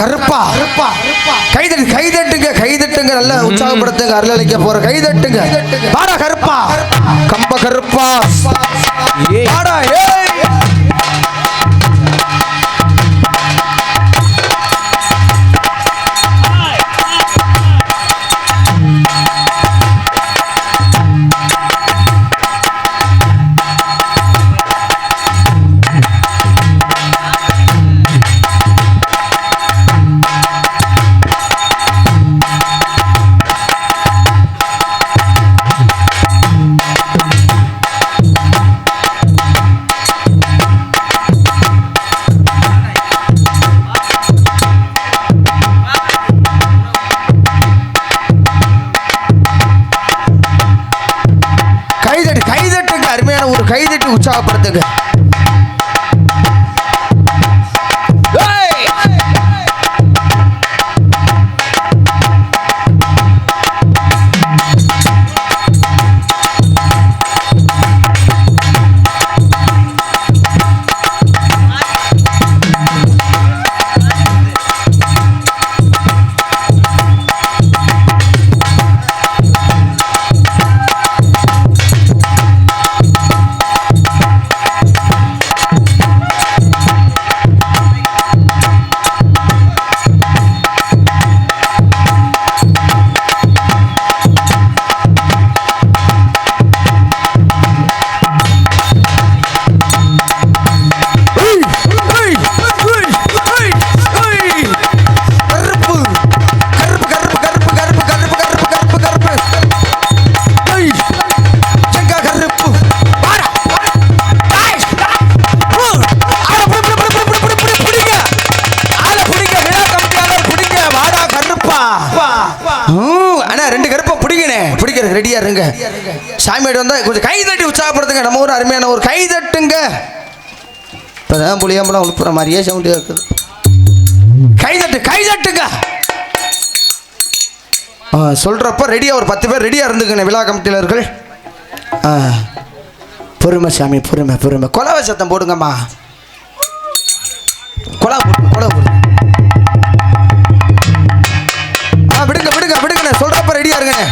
கருப்பா. கருப்பா கைதட்டு கைதட்டுங்க கைதட்டுங்க நல்ல உற்சாகப்படுத்துங்க அருளளிக்க போற கைதட்டுங்க. பாடா கருப்பா. கம்ப கருப்பா. பாடா ஏ கைதட்டி உற்சாகப்படுத்துங்க. சாமியாடி வந்தால் கொஞ்சம் கை தட்டி உற்சாகப்படுத்துங்க. நம்ம ஊர் அருமையான ஒரு கை தட்டுங்க. இப்போ தான் புளியாம்பழம் உழுப்புற மாதிரியே சவுண்டு இருக்குது. கை தட்டு கைதட்டுங்க ஆ சொல்கிறப்ப ரெடியாக ஒரு பத்து பேர் ரெடியாக இருந்துக்கண்ணே விழா கமிட்டியிலர்கள் ஆ பொறுமை சாமி பொறுமை பொறுமை. கொலவை சத்தம் போடுங்கம்மா. கொலா போடுங்க கொலா போடுங்க ஆ விடுங்க விடுங்க விடுங்கண்ணே. சொல்கிறப்ப ரெடியாக இருங்கண்ணே.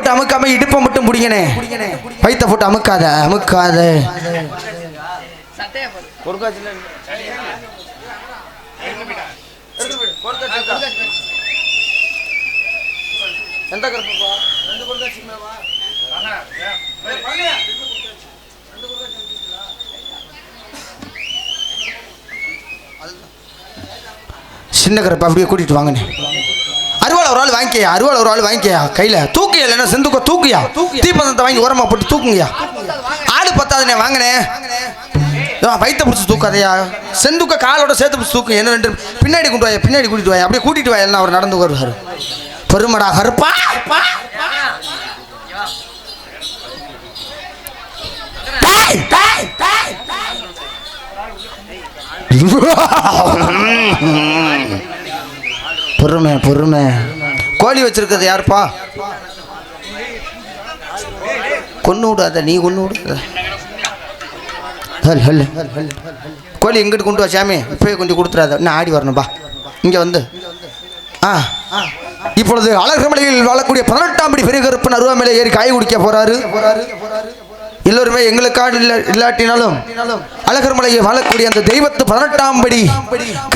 போட்டு அமுக்காம இடுப்ப மட்டும் முடியனே பைத்த போட்டு அமுக்காத அமுக்காத. சின்ன கருப்பா அப்படியே கூட்டிட்டு வாங்கண்ணே. அருவாளை ஒரு ஆள் வாங்கிக்கயா? அருவாளை ஒரு ஆள் வாங்கிக்கயா? கையில. தூக்கியா இல்லைன்னா செந்துக்க தூக்குயா? தீப்பந்தத்தை வாங்கி உரமா போட்டு தூக்குங்கயா ஆளு பத்தாதுண்ணே வாங்கினே. வயிற்ற பிடிச்சி தூக்காதையா? செந்துக்க காலோட சேர்த்து பிடிச்சி தூக்கு. என்ன ரெண்டு பின்னாடி கொண்டு வாயா பின்னாடி கூட்டிட்டு வாயா? அப்படியே கூட்டிட்டு வாயா அவர் நடந்து வருவார். பெருமடா கருப்பா. பொறுமை பொறுமை கோழி வச்சிருக்கிறது யாருப்பா? கொண்டு விடாத நீ கொண்டு விடாத. கோழி எங்கிட்டு கொண்டு வா சாமி. இப்போயே கொஞ்சம் கொடுத்துடாத இன்னும் ஆடி வரணும்பா இங்கே வந்து. ஆ. இப்பொழுது அழகமலையில் வாழக்கூடிய பதினெட்டாம் படி பெரிய கருப்பன் அருவாமலை ஏறி காய் குடிக்க போறாரு போறாரு. எல்லோருமே எங்களுக்காக இல்லாட்டினாலும் இல்லாட்டினாலும் அழகர்மலையை வாழக்கூடிய அந்த தெய்வத்து பதினெட்டாம் படி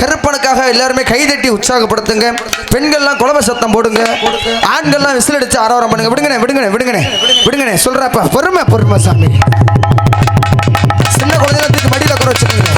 கருப்பனுக்காக எல்லாருமே கைதட்டி உற்சாகப்படுத்துங்க. பெண்கள்லாம் குழம்பு சத்தம் போடுங்க. ஆண்கள்லாம் விசில் அடிச்சு ஆரவாரம் பண்ணுங்க. விடுங்கண்ணே விடுங்கண்ணே விடுங்கண்ணே விடுங்கண்ணே. சொல்றப்ப பொறுமை பொறுமை சாமி. சின்ன குழந்தைங்க மடியில் மடியில குறை வச்சுக்கோங்க.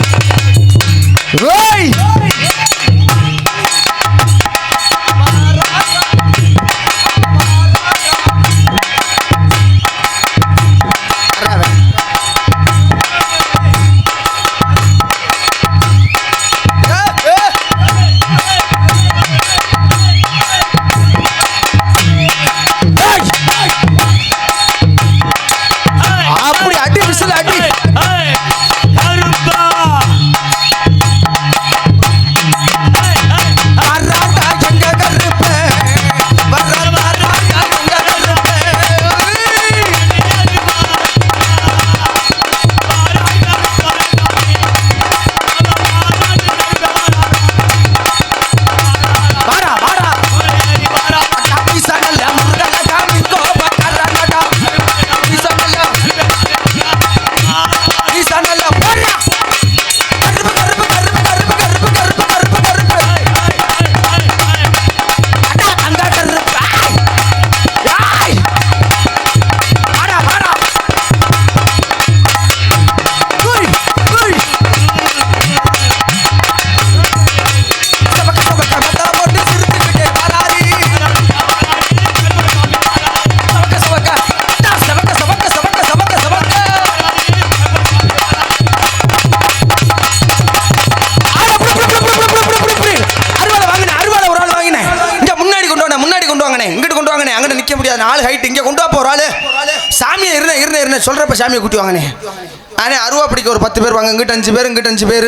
இருந்தேன் சொல்கிறப்ப சொல்றப்ப சாமியை கூட்டி வாங்கண்ணே அண்ணே அருவா பிடிக்க ஒரு பத்து பேர் வாங்க. இங்கிட்ட அஞ்சு பேர் இங்கிட்ட அஞ்சு பேர்.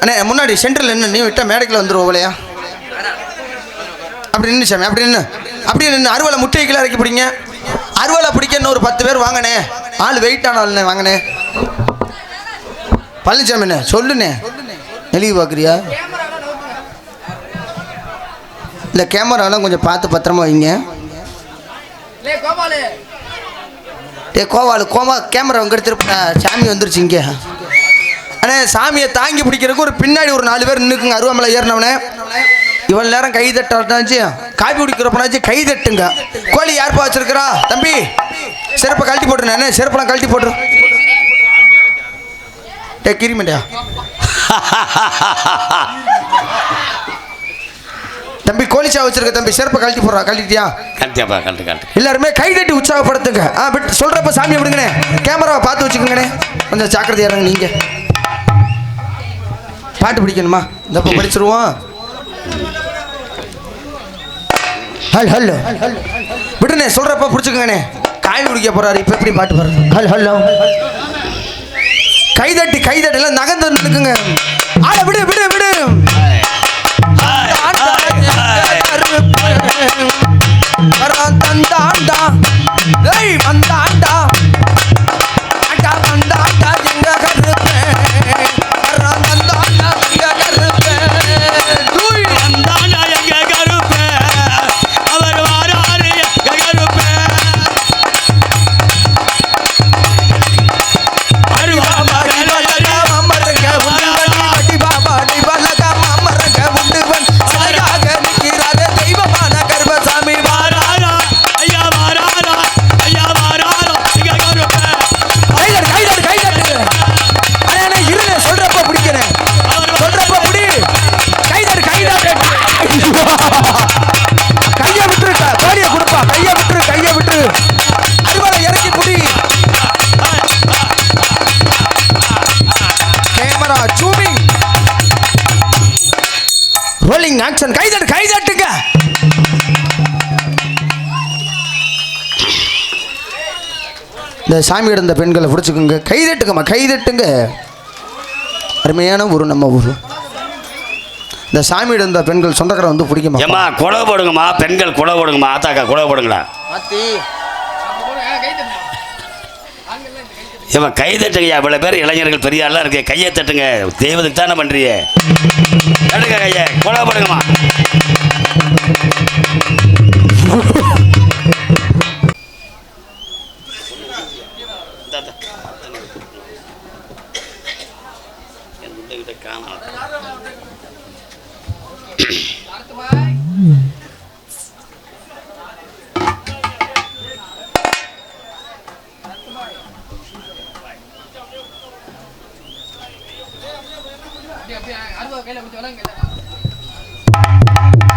அண்ணே முன்னாடி சென்டரில் நின்று நீ விட்ட மேடைக்கில் வந்துருவோம் இல்லையா அப்படி நின்று சாமி அப்படி நின்று அப்படி நின்று அருவாளை முட்டை கீழே இறக்கி பிடிங்க. அருவாளை பிடிக்க இன்னும் ஒரு பத்து பேர் வாங்கண்ணே ஆள் வெயிட் ஆனால்ண்ணே வாங்கண்ணே பழனிசாமிண்ணே சொல்லுண்ணே. நெளிவு பார்க்குறியா இல்லை கேமராலாம் கொஞ்சம் பார்த்து பத்திரமா வைங்க. டே கோவாலு கோமா கேமரா அங்கே எடுத்துருப்பா சாமி வந்துருச்சு இங்கே. அண்ணே சாமியை தாங்கி பிடிக்கிறதுக்கு ஒரு பின்னாடி ஒரு நாலு பேர் நின்றுக்குங்க அருவாமலை ஏறினவனே. இவ்வளோ நேரம் கை தட்டாச்சு காப்பி குடிக்கிறப்பனாச்சு கை தட்டுங்க. கோழி யார்ப்பா வச்சிருக்கிறா? தம்பி செருப்பை கழட்டி போட்டுருண்ணே. நான் செருப்பெல்லாம் கழட்டி போட்டுரு. டே கிரிமண்டியா தம்பி கோழிச்சா வச்சிருக்க தம்பி செருப்பை கழட்டி போடுறா கழட்டிட்டியா? கண்டிப்பா கண்டு கண்டு எல்லாருமே கை தட்டி உற்சாகப்படுத்துங்க. ஆ விட்டு சொல்றப்ப சாமி விடுங்கண்ணே. கேமராவை பார்த்து வச்சுக்கோங்கண்ணே. கொஞ்சம் ஜாக்கிரதையா இருங்க நீங்க. பாட்டு பிடிக்கணுமா? இந்த படிச்சிருவோம். ஹல் ஹலோ. விடுண்ணே சொல்றப்ப பிடிச்சிக்கோங்கண்ணே. காய் குடிக்க போறாரு இப்ப எப்படி பாட்டு பாருங்க ஹல் ஹலோ. கைதட்டி எல்லாம் நகர்ந்து நிற்குங்க ஆள விடு விடு விடு. இருப்பேன். தந்தான் தான் ரோலிங் ஆக்ஷன் கைதட்டு கைதட்டுங்க இந்த சாமி இருந்த பெண்களை பிடிச்சிக்குங்க. கைதட்டுங்கம்மா கைதட்டுங்க அருமையான ஊர் நம்ம ஊர். இந்த சாமி இருந்த பெண்கள் சொந்தக்கார வந்து பிடிக்குமா ஏம்மா குடை போடுங்கம்மா. பெண்கள் குடை போடுங்கம்மா. ஆத்தாக்கா குடை போடுங்களா ஏம்மா கை தட்டுங்கய்யா இவ்வளோ பேர் இளைஞர்கள் பெரிய ஆளாக இருக்கு கையை தட்டுங்க. தெய்வத்துக்கு தானே பண்ணுறியே தட்டுங்க கையை கொலை போடுங்கம்மா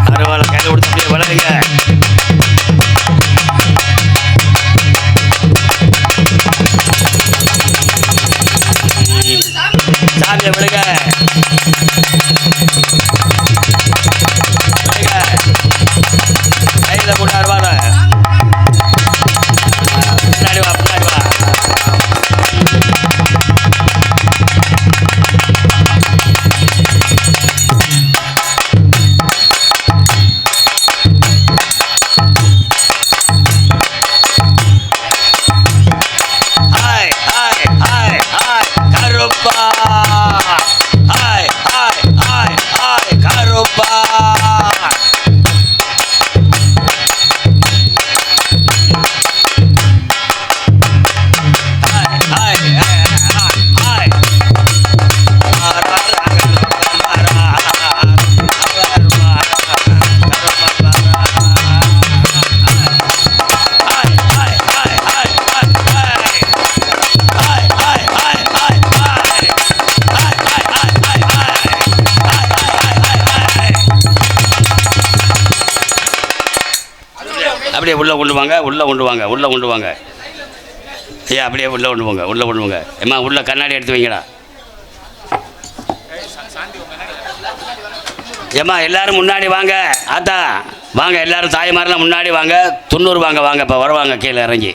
அறுவாலை கையில் கொடுத்து அப்படியே அப்படியே உள்ள கொண்டு வாங்க உள்ளே கொண்டு வாங்க உள்ளே கொண்டு வாங்க. ஐயா அப்படியே உள்ளே கொண்டு போங்க உள்ளே கொண்டு போங்க. ஏம்மா உள்ளே கண்ணாடி எடுத்து வைங்கடா. ஏம்மா எல்லாரும் முன்னாடி வாங்க ஆத்தா. வாங்க எல்லாரும் தாய்மாரெலாம் முன்னாடி வாங்க துண்ணூறு வாங்க வாங்க இப்போ வருவாங்க கீழே இறங்கி.